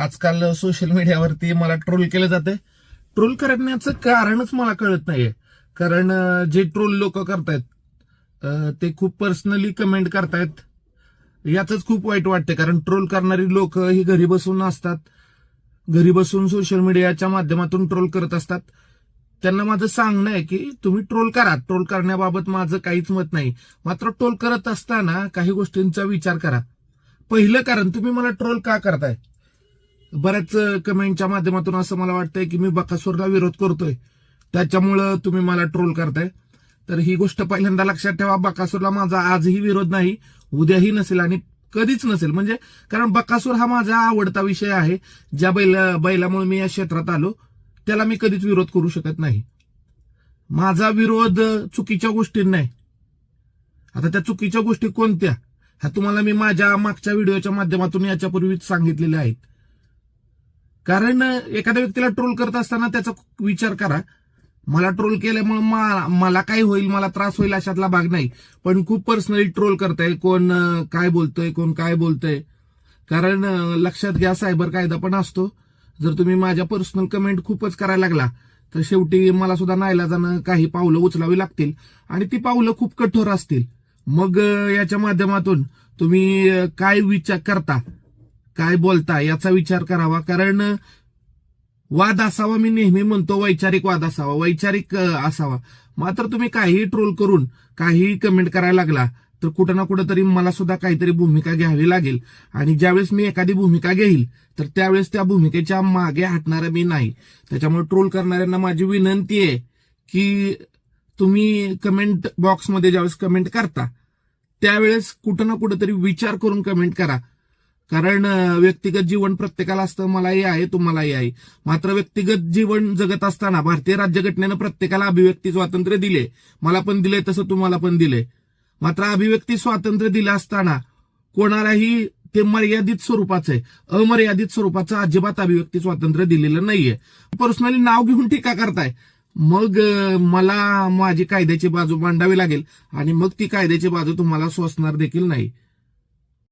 आजकाल सोशल मीडियावरती मला ट्रोल केलं जाते ट्रोल करण्याचं कारणच मला कळत नाहीये. कारण जे ट्रोल लोक करतायत ते खूप पर्सनली कमेंट करतायत. याच खूप वाईट वाटते कारण ट्रोल करणारी लोक ही घरी बसून असतात. घरी बसून सोशल मीडियाच्या माध्यमातून ट्रोल करत असतात. त्यांना माझं सांगणं आहे की तुम्ही ट्रोल करा. ट्रोल करण्याबाबत माझं काहीच मत नाही. मात्र ट्रोल करत असताना काही गोष्टींचा विचार करा. पहिलं कारण तुम्ही मला ट्रोल का करताय? बऱ्याच कमेंटच्या माध्यमातून असं मला वाटतंय की मी बकासूरला विरोध करतोय. त्याच्यामुळं तुम्ही मला ट्रोल करताय. तर ही गोष्ट पहिल्यांदा लक्षात ठेवा बकासूरला माझा आजही विरोध नाही उद्याही नसेल आणि कधीच नसेल. म्हणजे कारण बकासूर हा माझा आवडता विषय आहे. ज्या बैला बैलामुळे मी या क्षेत्रात आलो त्याला मी कधीच विरोध करू शकत नाही. माझा विरोध चुकीच्या गोष्टींना आहे. आता त्या चुकीच्या गोष्टी कोणत्या? ह्या तुम्हाला मी माझ्या मागच्या व्हिडिओच्या माध्यमातून याच्यापूर्वीच सांगितलेल्या आहेत. कारण एखाद्या व्यक्तीला ट्रोल करत असताना त्याचा विचार करा. मला ट्रोल केल्यामुळे मा- मला काय होईल मला त्रास होईल अशातला भाग नाही. पण खूप पर्सनली ट्रोल करताय. कोण काय बोलतोय कोण काय बोलतोय. कारण लक्षात घ्या सायबर कायदा पण असतो. जर तुम्ही माझ्या पर्सनल कमेंट खूपच करायला लागला तर शेवटी मला सुद्धा नायला जाणं काही पावलं उचलावी लागतील. आणि ती पावलं खूप कठोर असतील. मग याच्या माध्यमातून तुम्ही काय विचार करता? काय बोलता याचा विचार करावा. कारण वाद असावा मी नेहमी म्हणतो वैचारिक वाद असावा वैचारिक असावा. मात्र तुम्ही काहीही ट्रोल करून काहीही कमेंट करायला लागला तर कुठं ना कुठं तरी मला सुद्धा काहीतरी भूमिका घ्यावी लागेल. आणि ज्यावेळेस मी एखादी भूमिका घेईल तर त्यावेळेस त्या भूमिकेच्या मागे हटणार मी नाही. त्याच्यामुळे ट्रोल करणाऱ्यांना माझी विनंती आहे की तुम्ही कमेंट बॉक्समध्ये ज्यावेळेस कमेंट करता त्यावेळेस कुठं ना कुठं तरी विचार करून कमेंट करा. कारण व्यक्तिगत जीवन प्रत्येकाला असतं मलाही आहे तुम्हालाही आहे. मात्र व्यक्तिगत जीवन जगत असताना भारतीय राज्यघटनेनं प्रत्येकाला अभिव्यक्ती स्वातंत्र्य दिले. मला पण दिले तसं तुम्हाला पण दिले मात्र अभिव्यक्ती स्वातंत्र्य दिलं असताना कोणालाही ते मर्यादित स्वरूपाचं आहे. अमर्यादित स्वरूपाचं अजिबात अभिव्यक्ती स्वातंत्र्य दिलेलं नाहीये. पर्सनली नाव घेऊन टीका करताय. मग मला माझी कायद्याची बाजू मांडावी लागेल आणि मग ती कायद्याची बाजू तुम्हाला सोसणार देखील नाही.